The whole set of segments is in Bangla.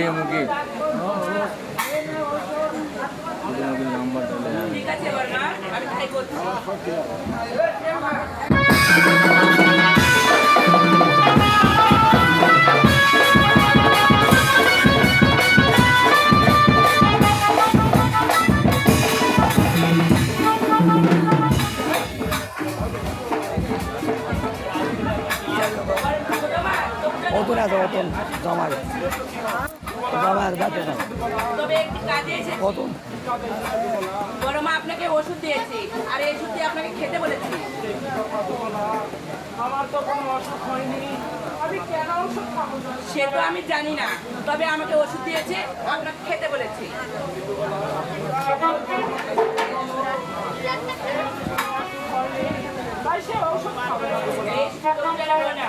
ফাটিয়ে মুখি নাম্বার জমার জমার তবে একটি কাজে এসেছি। অতন বড় মা আপনাকে ওষুধ দিয়েছি আর এই ওষুধ দিয়ে আপনাকে খেতে বলেছি। আমার তো কোনো অসুখ হয়নি। আমি কেন ওষুধ খাব? না? সে তো আমি জানি না। তবে আমাকে ওষুধ দিয়েছে আপনাকে খেতে বলেছি। ওষুধ খাবে। না।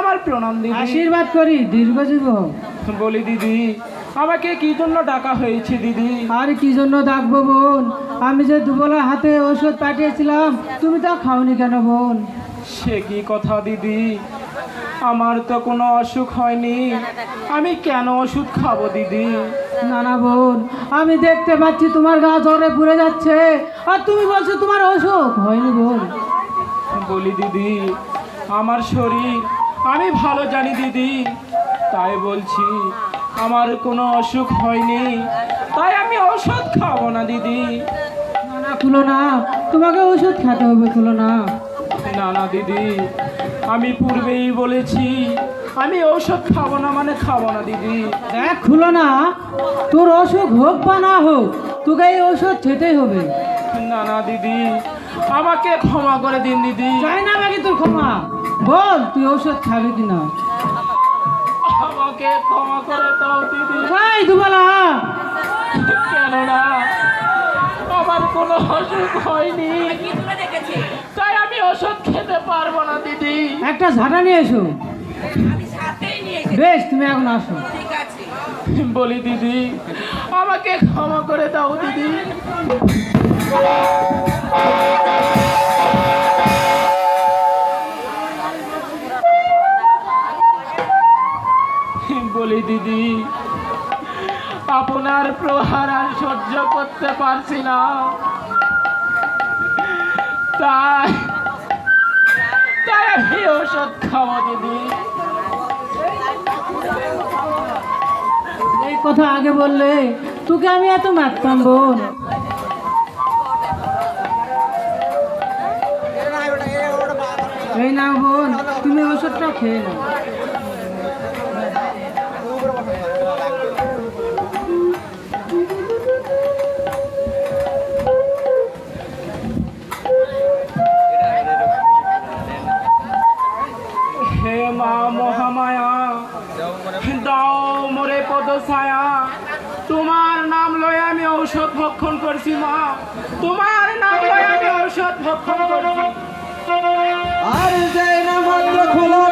আমার প্রণাম দিদি আশীর্বাদ করি দীর্ঘ জীবন। বলি দিদি আমাকে কি জন্য ডাকা হয়েছে দিদি? আর কি জন্য ডাকবো বোন? আমি যে দুবেলা হাতে ওষুধ পাঠিয়েছিলাম তুমি তা খাওনি কেন বোন? সে কি কথা দিদি? আমার তো কোনো অসুখ হয়নি। আমি কেন ওষুধ খাব দিদি? না না বোন আমি দেখতে পাচ্ছি তোমার গা জ্বরে পুড়ে যাচ্ছে। আর তুমি বলছো তোমার অসুখ হয়নি বোন। বলি দিদি আমার শরীর আমি ভালো জানি দিদি তাই বলছি আমার কোনো অসুখ হয়নি তাই আমি ওষুধ খাব না দিদি। না খুলো না তোমাকে ওষুধ খেতে হবে খুলো না। না না দিদি আমি পূর্বেই বলেছি আমি ওষুধ খাব না মানে খাব না দিদি। দেখ খুলো না তোর অসুখ হোক বা না হোক তোকে এই ওষুধ খেতেই হবে। না না দিদি আমাকে ক্ষমা করে দিন দিদি। চাই না নাকি তোর ক্ষমা। বল তুই ওষুধ খাবি কিনা? আমাকে ক্ষমা করে দাও দিদি। এই দুবেলা। কেননা আমার কোনো অসুখ হয়নি। তাই আমি ওষুধ খেতে পারব না দিদি। একটা ঝাঁটা নিয়ে এসো। বেশ তুমি এখন আসো। বলি দিদি আমাকে ক্ষমা করে দাও দিদি। আপনার প্রহার আর সহ্য করতে পারছি না। তাই তাই আমি ওষুধ খাব দিদি। এই কথা আগে বললে তোকে আমি এত মারতাম, বোন। এই নাও, বোন, তুমি ওষুধটা খেয়ে নাও। মহামায়া। দাও মোরে পদ ছায়া তোমার নাম লয়ে আমি ঔষধ ভক্ষণ করছি, মা। তোমার নাম লয়ে আমি ঔষধ ভক্ষণ করছি। আর যাই না মাত্র খোলা